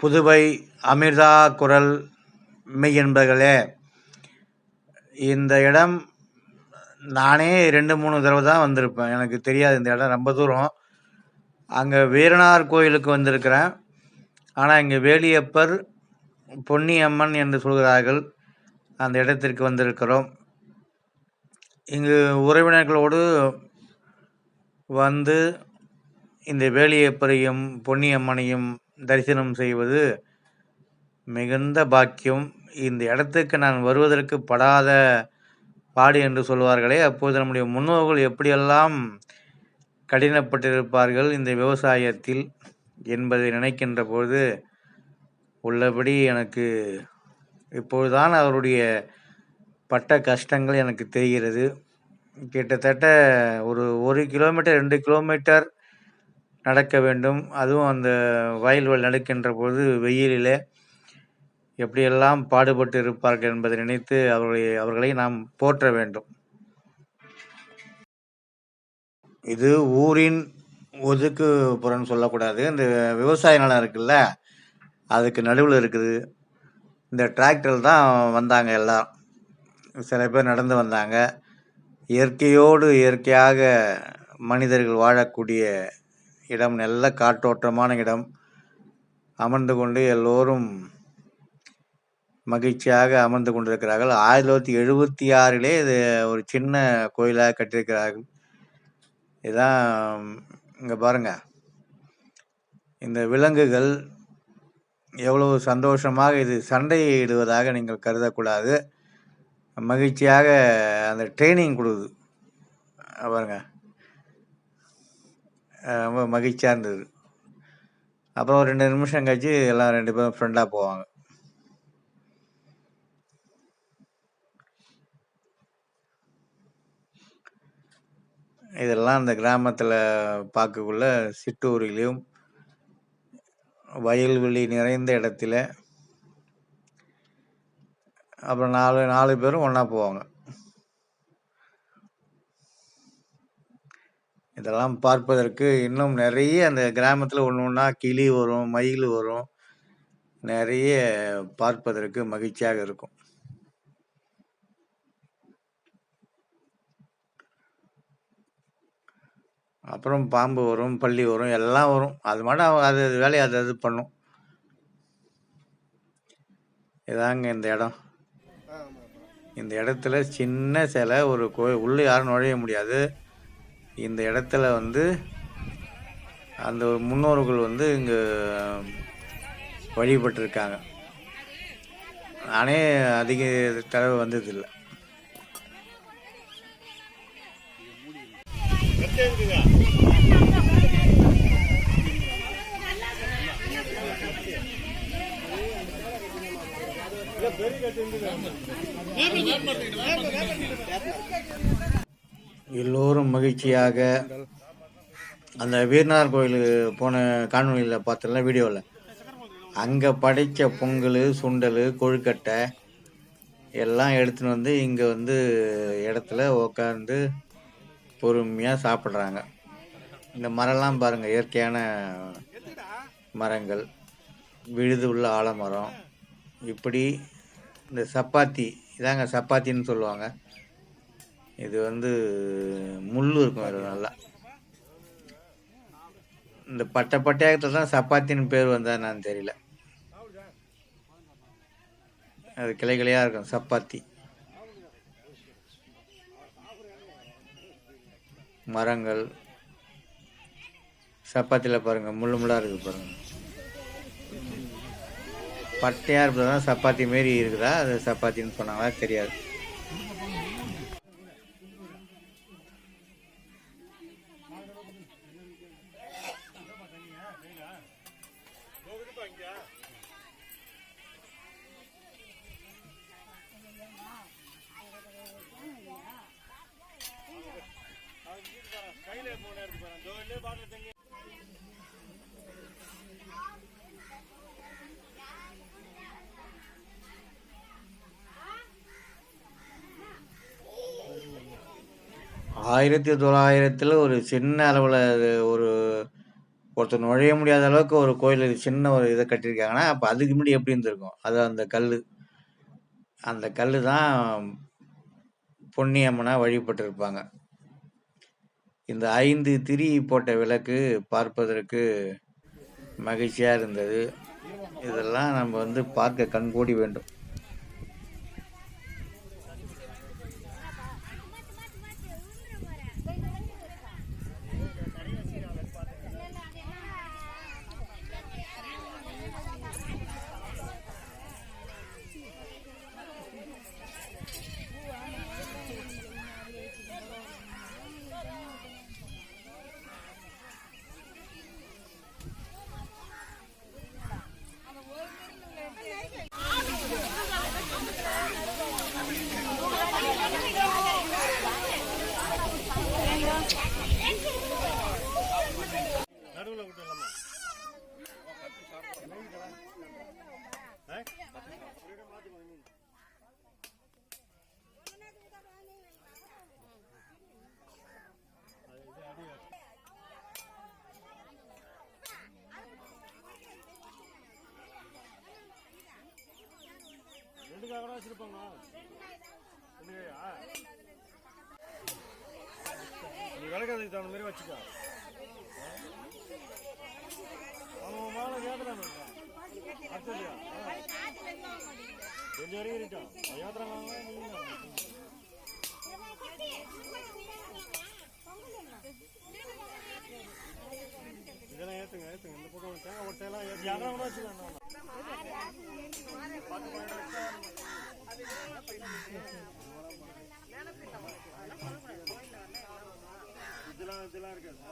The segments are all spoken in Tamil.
புதுவை அமிர்தா குரல் மெய்யன்பர்களே இந்த இடம் நானே ரெண்டு மூணு தடவை தான் வந்திருப்பேன். எனக்கு தெரியாது இந்த இடம் ரொம்ப தூரம். அங்கே வீரனார் கோயிலுக்கு வந்திருக்கிறேன். ஆனால் இங்கே வேலியப்பர் பொன்னியம்மன் என்று சொல்கிறார்கள். அந்த இடத்திற்கு வந்திருக்கிறோம். இங்கு உறவினர்களோடு வந்து இந்த வேலியப்பரையும் பொன்னியம்மனையும் தரிசனம் செய்வது மிகுந்த பாக்கியம். இந்த இடத்துக்கு நான் வருவதற்கு படாத பாடு என்று சொல்வார்களே அப்போது நம்முடைய முன்னோர்கள் எப்படியெல்லாம் கடினப்பட்டிருப்பார்கள் இந்த விவசாயத்தில் என்பதை நினைக்கின்ற பொழுது உள்ளபடி எனக்கு இப்பொழுதுதான் அவருடைய பட்ட கஷ்டங்கள் எனக்கு தெரிகிறது. கிட்டத்தட்ட ஒரு ஒரு கிலோமீட்டர் ரெண்டு கிலோமீட்டர் நடக்க வேண்டும். அதுவும் அந்த வயல்வெளி நடக்கின்ற பொழுது வெயிலிலே எப்படியெல்லாம் பாடுபட்டு இருப்பார்கள் என்பதை நினைத்து அவர்களை அவர்களை நாம் போற்ற வேண்டும். இது ஊரின் ஒதுக்குப்புறம்னு சொல்லக்கூடாது. இந்த விவசாய நிலம் இருக்குல்ல அதுக்கு நடுவில் இருக்குது. இந்த டிராக்டர் தான் வந்தாங்க எல்லாம் சில பேர் நடந்து வந்தாங்க. இயற்கையோடு இயற்கையாக மனிதர்கள் வாழக்கூடிய இடம் நல்ல காற்றோட்டமான இடம். அமர்ந்து கொண்டு எல்லோரும் மகிழ்ச்சியாக அமர்ந்து கொண்டிருக்கிறார்கள். ஆயிரத்தி தொள்ளாயிரத்தி எழுபத்தி ஆறிலே இது ஒரு சின்ன கோயிலாக கட்டியிருக்கிறார்கள். இதான் இங்கே பாருங்கள் இந்த விலங்குகள் எவ்வளவு சந்தோஷமாக இது சண்டையிடுவதாக நீங்கள் கருதக்கூடாது. மகிழ்ச்சியாக அந்த ட்ரைனிங் கொடுக்குது. பாருங்கள் ரொம்ப மகிழ்ச்சியாக இருந்தது. அப்புறம் ஒரு ரெண்டு நிமிஷம் கழிச்சு எல்லாம் ரெண்டு பேரும் ஃப்ரெண்டாக போவாங்க. இதெல்லாம் அந்த கிராமத்தில் பார்க்கக்குள்ள சிற்றூரிலையும் வயல்வெளி நிறைந்த இடத்துல அப்புறம் நாலு நாலு பேரும் ஒன்றா போவாங்க. இதெல்லாம் பார்ப்பதற்கு இன்னும் நிறைய அந்த கிராமத்தில் ஒன்று ஒன்றா கிளி வரும் மயில் வரும். நிறைய பார்ப்பதற்கு மகிழ்ச்சியாக இருக்கும். அப்புறம் பாம்பு வரும் பள்ளி வரும் எல்லாம் வரும். அது மட்டும் அது அது வேலையை அது அது பண்ணும். இதாங்க இந்த இடம். இந்த இடத்துல சின்ன சிலை ஒரு கோயில் உள்ளே யாரும் நுழைய முடியாது. இந்த இடத்துல வந்து அந்த முன்னோர்கள் வந்து இங்கே வழிபட்டிருக்காங்க. நானே அதிக தடவை வந்ததில்லை. எல்லோரும் மகிழ்ச்சியாக அந்த வீரனார் கோயில் போன காணொலியில் பார்த்தல வீடியோவில் அங்கே படைத்த பொங்கல் சுண்டல் கொழுக்கட்டை எல்லாம் எடுத்துன்னு வந்து இங்கே வந்து இடத்துல உக்காந்து பொறுமையாக சாப்பிட்றாங்க. இந்த மரம்லாம் பாருங்கள் இயற்கையான மரங்கள். விழுது உள்ள ஆலமரம். இப்படி இந்த சப்பாத்தி இதாங்க சப்பாத்தின்னு சொல்லுவாங்க. இது வந்து முள் இருக்கும் அது நல்லா. இந்த பட்டை பட்டையாகத்தில் தான் சப்பாத்தின்னு பேர் வந்தா நான் தெரியல. அது கிளை கிளையாக இருக்கும் சப்பாத்தி. மரங்கள். சப்பாத்தியில் பாருங்கள் முள்ளு முள்ளாக இருக்குது பாருங்கள் பட்டையாக இருப்பது தான் சப்பாத்தி மாரி இருக்குதா? அது சப்பாத்தின்னு சொன்னாங்களா? தெரியாது. ஆயிரத்தி தொள்ளாயிரத்தில் ஒரு சின்ன அளவில் ஒரு ஒருத்தர் நுழைய முடியாத அளவுக்கு ஒரு கோயில் சின்ன ஒரு இதை கட்டியிருக்காங்கன்னா அப்போ அதுக்கு முன்னாடி எப்படி இருந்திருக்கும்? அது அந்த கல் அந்த கல் தான் பொன்னியம்மனாக வழிபட்டிருப்பாங்க. இந்த ஐந்து திரி போட்ட விளக்கு பார்ப்பதற்கு மகிழ்ச்சியாக இருந்தது. இதெல்லாம் நம்ம வந்து பார்க்க கண்கூடி வேண்டும். வச்சுக்கோ அவன் மேலே கேட்கலாம் அடுத்ததுயா கொஞ்சம் வரைக்கும் இருக்கட்டும் அவன் ஏத்துறாங்க இதெல்லாம் ஏத்துங்க ஏத்துங்க இந்த பக்கம் தேங்காய் ஒட்டையெல்லாம் ஏற்றி அதான் கூட வச்சுக்கலாம் இதெல்லாம் இருக்காது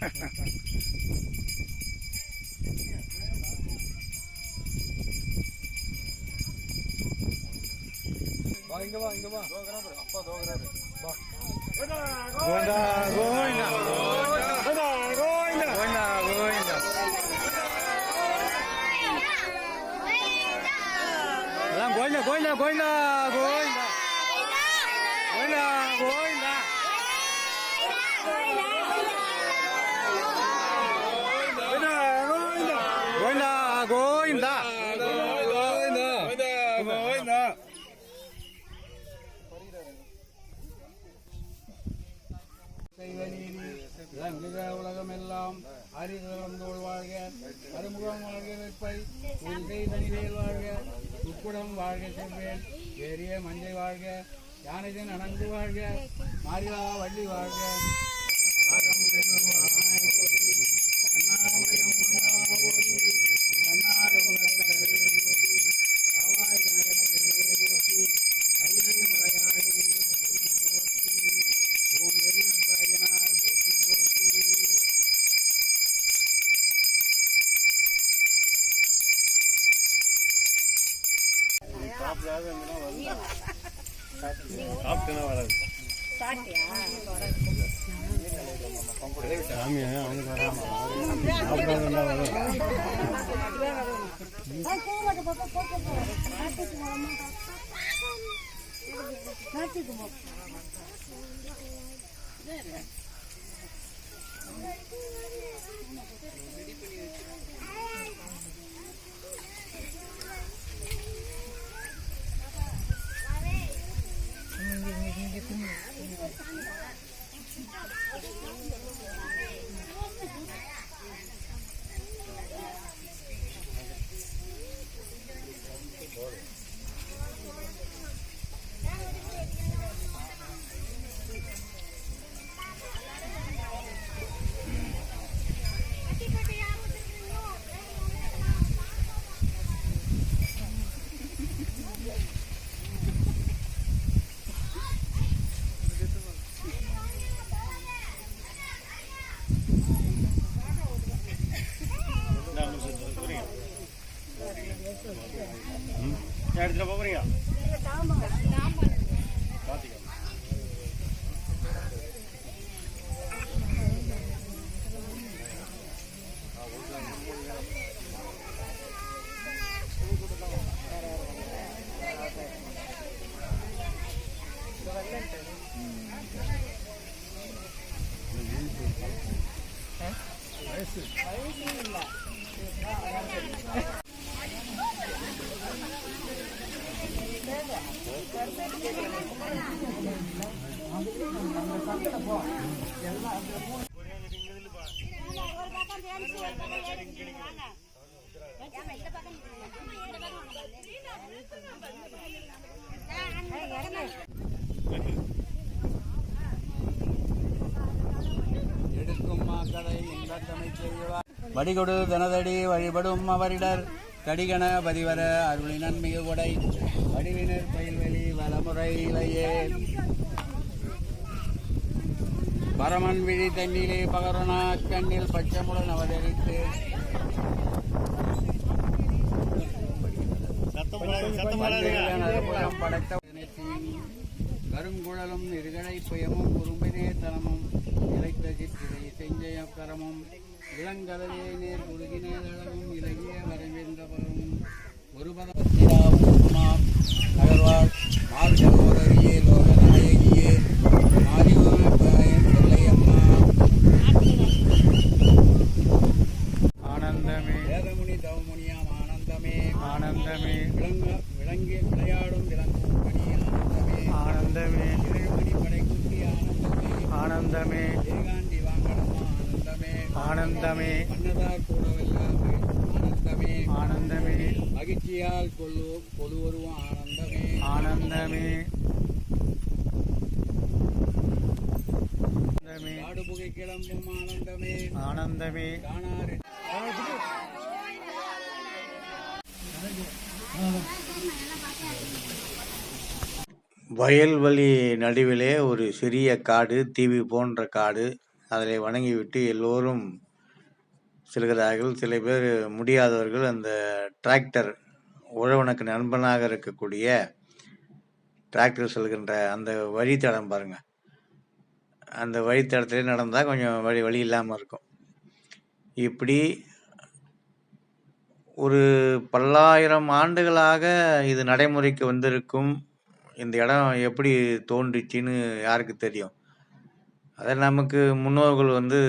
Ha ha ha. இங்க வா இங்க வா அப்பா தோகராரு வா கோவிந்தா கோவிந்தா கோவிந்தா கோவிந்தா கோவிந்தா கோவிந்தா அதான் கோவிந்தா கோவிந்தா கோவிந்தா கோவிந்தா கோவிந்தா கோவிந்தா செய்வனீதி உலகமெல்லாம் அறிதளந்தோள் வாழ்க அறுமுகம் வாழ்க வெப்பை உன் தனிவேல் வாழ்க உக்குடம் வாழ்க செவ்வேல் ஏரிய மஞ்சை வாழ்க யானைதன் அணங்கு வாழ்க மாரியா வள்ளி வாழ்க ஆகம் வெல்லுவாய் போற்றி. அண்ணாமயம் 음, 이게 이게 이게 이게. வடிகொடு தனதடி வழிபடும் அவரிடர். கடிகண பதிவர அருளினன் மிகு கொடை வடிவினர் பயில்வெளி வலமுறையிலேயே பரமன் விழி தண்ணிலே பகரனா கண்ணில் பச்சைமுடன் அவதரித்து. படைத்த கருங்குழலும் இருகடை புயமும் குறும்பினே தனமும் இழைத்த சிற்றிலை செஞ்சயக்கரமும் இளங்கதலே நேர் குறுகினே அழகும் இலகிய வரவேந்த பலமும் ஒருபதமாம் நகர்வாள் மால் சகோதரியே லோகநாயகியே மாரியூர் பிள்ளையம்மா ஆனந்தமே. வேதமுனி தவமுனியாம் ஆனந்தமே. ஆனந்தமே. விளங்க விளங்கி விளையாடும் விளங்கும் பணி ஆனந்தமே. ஆனந்தமே இறைமணி படைக்குட்டி ஆனந்தமே. ஆனந்தமே. ஏகாண்டி வாங்கடமா ஆனந்தமே. ஆனந்தமே. மன்னதார் கூடவெல்லாம் ஆனந்தமே. ஆனந்தமே. மகிழ்ச்சியால் கொள்ளு கொழுவருவோம் ஆனந்தமே ஆனந்தமே ஆனந்தமே காடு புகை கிளம்பும் ஆனந்தமே. ஆனந்தமே. காணாறு. வயல்வெளி நடுவிலே ஒரு சிறிய காடு தீவு போன்ற காடு. அதில் வணங்கிவிட்டு எல்லோரும் செல்கிறார்கள். சில பேர் முடியாதவர்கள் அந்த டிராக்டர் உழவனுக்கு நண்பனாக இருக்கக்கூடிய டிராக்டர் செல்கின்ற அந்த வழித்தடம் பாருங்க. அந்த வழித்தடத்திலே நடந்தால் கொஞ்சம் வழி வழி இல்லாமல் இருக்கும். இப்படி ஒரு பல்லாயிரம் ஆண்டுகளாக இது நடைமுறைக்கு வந்திருக்கும். இந்த இடம் எப்படி தோன்றுச்சின்னு யாருக்கு தெரியும்? அதை நமக்கு முன்னோர்கள் வந்து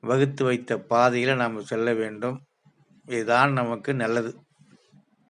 வகுத்து வைத்த பாதையில் நாம் செல்ல வேண்டும். இதுதான் நமக்கு நல்லது.